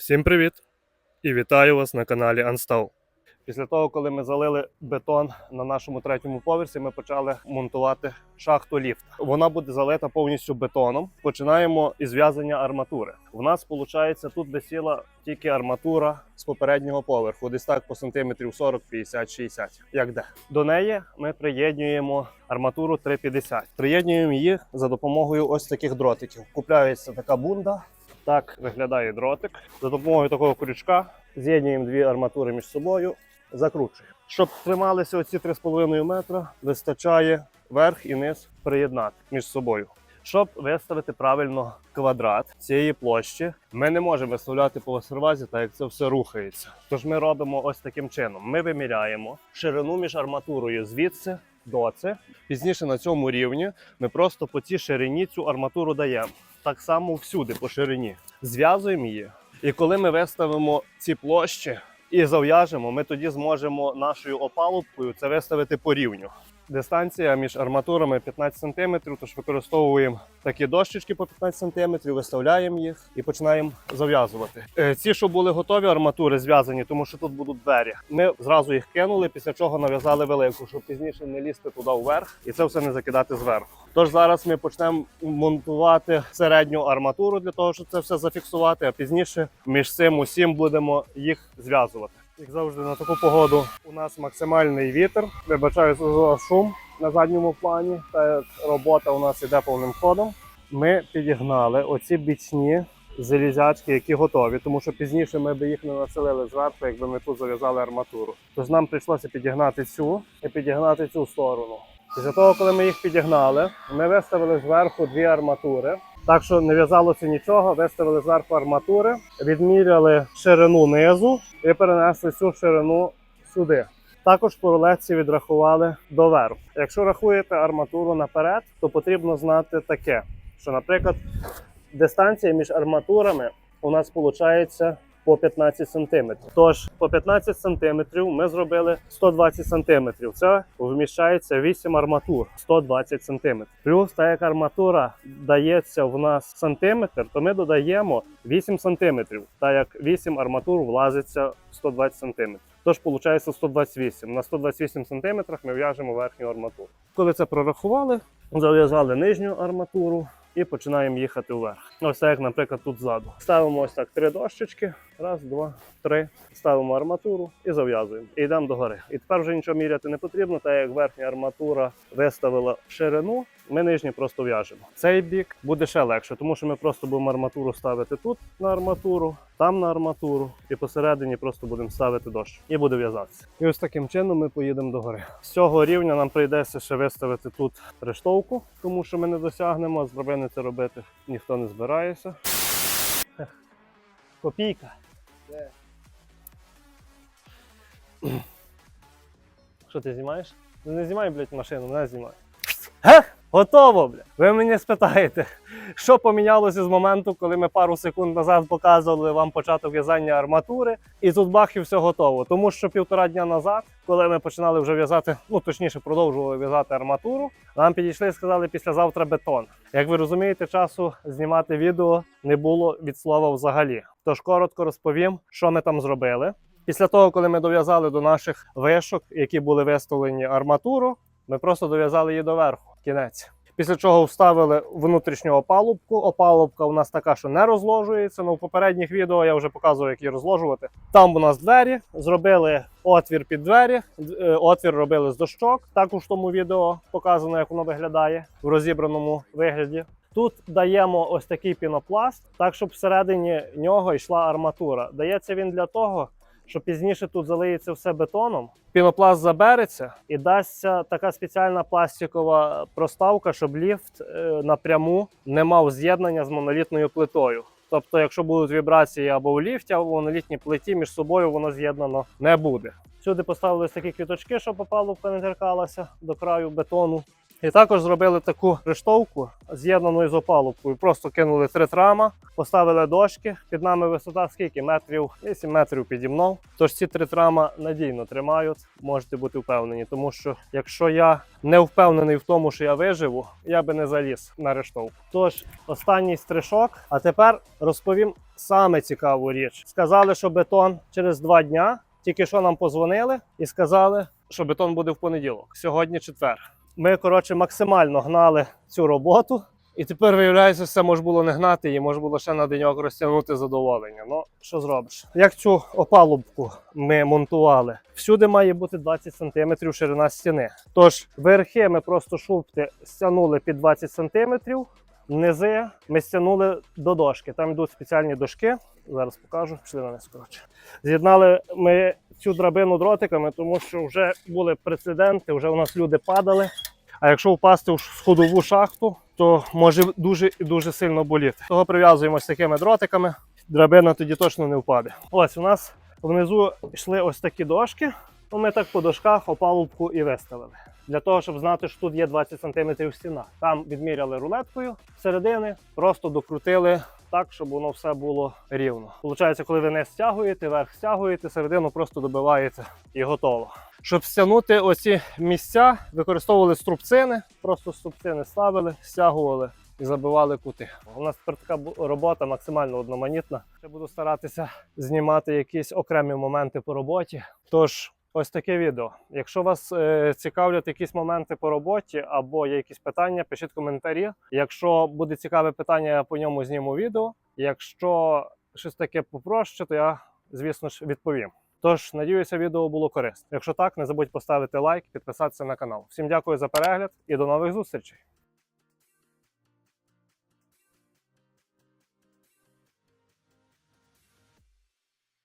Всім привіт! І вітаю вас на каналі Unstall. Після того, коли ми залили бетон на нашому третьому поверсі, ми почали монтувати шахту ліфта. Вона буде залита повністю бетоном. Починаємо із в'язання арматури. У нас виходить тут висіла тільки арматура з попереднього поверху, десь так по сантиметрів 40, 50, 60. Як де до неї ми приєднуємо арматуру 350. Приєднуємо її за допомогою ось таких дротиків. Купляється така бунда. Так виглядає дротик. За допомогою такого крючка з'єднуємо дві арматури між собою, закручуємо. Щоб трималися оці 3,5 метра, вистачає верх і низ приєднати між собою. Щоб виставити правильно квадрат цієї площі, ми не можемо виставляти по сервазі, так як це все рухається. Тож ми робимо ось таким чином: ми виміряємо ширину між арматурою звідси до це. Пізніше на цьому рівні ми просто по цій ширині цю арматуру даємо. Так само всюди по ширині. Зв'язуємо її. І коли ми виставимо ці площі і зав'яжемо, ми тоді зможемо нашою опалубкою це виставити по рівню. Дистанція між арматурами 15 см, тож використовуємо такі дощечки по 15 см, виставляємо їх і починаємо зав'язувати. Е, Ці, що були готові арматури, зв'язані, тому що тут будуть двері. Ми зразу їх кинули, після чого нав'язали велику, щоб пізніше не лізти туди вверх і це все не закидати зверху. Тож зараз ми почнемо монтувати середню арматуру для того, щоб це все зафіксувати, а пізніше між цим усім будемо їх зв'язувати. Як завжди, на таку погоду у нас максимальний вітер. Вибачаю за шум на задньому плані, та робота у нас іде повним ходом. Ми підігнали оці бічні залізячки, які готові, тому що пізніше ми б їх не населили зверху, якби ми тут зав'язали арматуру. Тож нам прийшлося підігнати цю і підігнати цю сторону. Після того, коли ми їх підігнали, ми виставили зверху дві арматури. Так що не в'язалося нічого, виставили зверху арматури, відміряли ширину низу і перенесли цю ширину сюди. Також по відрахували доверху. Якщо рахуєте арматуру наперед, то потрібно знати таке, що, наприклад, дистанція між арматурами у нас виходить по 15 см. Тож по 15 см ми зробили 120 см. Це вміщається 8 арматур 120 см. Плюс так як арматура дається в нас сантиметр, то ми додаємо 8 см. Так як 8 арматур влазиться 120 см. Тож виходить 128. На 128 см ми в'яжемо верхню арматуру. Коли це прорахували, зав'язали нижню арматуру і починаємо їхати вверх. Ось так, наприклад, тут ззаду. Ставимо ось так три дощечки. Раз, два, три. Ставимо арматуру і зав'язуємо. І йдемо до гори. І тепер вже нічого міряти не потрібно, так як верхня арматура виставила ширину. Ми нижню просто в'яжемо. Цей бік буде ще легше, тому що ми просто будемо арматуру ставити тут на арматуру, там на арматуру, і посередині просто будемо ставити дощ. І буде в'язатися. І ось таким чином ми поїдемо до гори. З цього рівня нам прийдеться ще виставити тут рештовку, тому що ми не досягнемо. З драбини це робити ніхто не збирається. Ех, Копійка. Що ти знімаєш? Ну не знімай, блядь, машину, мене знімай. Ге? Готово, бля. Ви мене спитаєте, що помінялося з моменту, коли ми пару секунд назад показували вам початок в'язання арматури, і тут бах і все готово. Тому що півтора дня назад, коли ми починали вже в'язати, ну точніше, продовжували в'язати арматуру, нам підійшли і сказали післязавтра бетон. Як ви розумієте, часу знімати відео не було від слова взагалі. Тож коротко розповім, що ми там зробили. Після того, коли ми дов'язали до наших вишок, які були виставлені арматуру, ми просто дов'язали її доверху. Кінець. Після чого вставили внутрішню опалубку. Опалубка у нас така, що не розложується. Ну, в попередніх відео я вже показував, як її розложувати. Там у нас двері, зробили отвір під двері, е, отвір робили з дощок. Також в тому відео показано, як воно виглядає в розібраному вигляді. Тут даємо ось такий пінопласт, так щоб всередині нього йшла арматура. Дається він для того, що пізніше тут залиється все бетоном. Пінопласт забереться і дасться така спеціальна пластикова проставка, щоб ліфт е, напряму не мав з'єднання з монолітною плитою. Тобто, якщо будуть вібрації або в ліфті, або в монолітній плиті, між собою воно з'єднано не буде. Сюди поставили ось такі квіточки, щоб опалубка не торкалася до краю бетону. І також зробили таку рештовку з'єднану із опалубкою. Просто кинули три трама, поставили дошки. Під нами висота скільки? Метрів 8 метрів піді мною. Тож ці три трама надійно тримають, можете бути впевнені. Тому що якщо я не впевнений в тому, що я виживу, я би не заліз на рештовку. Тож останній стрижок. А тепер розповім саме цікаву річ. Сказали, що бетон через два дня. Тільки що нам позвонили і сказали, що бетон буде в понеділок. Сьогодні четвер. Ми, коротше, максимально гнали цю роботу. І тепер виявляється, все може було не гнати, її можна було ще на деньок розтягнути задоволення. Ну що зробиш? Як цю опалубку ми монтували? Всюди має бути 20 см ширина стіни. Тож верхи ми просто шубки стягнули під 20 см, низи ми стягнули до дошки. Там йдуть спеціальні дошки. Зараз покажу, пішли на коротше. З'єднали ми цю драбину дротиками, тому що вже були прецеденти, вже у нас люди падали. А якщо впасти в сходову шахту, то може дуже і дуже сильно боліти. Того прив'язуємо з такими дротиками, драбина тоді точно не впаде. Ось у нас внизу йшли ось такі дошки. Ну, ми так по дошках опалубку і виставили. Для того, щоб знати, що тут є 20 см стіна. Там відміряли рулеткою середини, просто докрутили так, щоб воно все було рівно. Получається, коли ви не стягуєте, верх стягуєте, середину просто добиваєте і готово. Щоб стягнути оці місця, використовували струбцини, просто струбцини ставили, стягували і забивали кути. У нас тепер така робота максимально одноманітна. Я буду старатися знімати якісь окремі моменти по роботі. Тож. Ось таке відео. Якщо вас е, цікавлять якісь моменти по роботі або є якісь питання, пишіть коментарі. Якщо буде цікаве питання, я по ньому зніму відео. Якщо щось таке попроще, то я, звісно ж, відповім. Тож, надіюся, відео було корисне. Якщо так, не забудь поставити лайк, підписатися на канал. Всім дякую за перегляд і до нових зустрічей!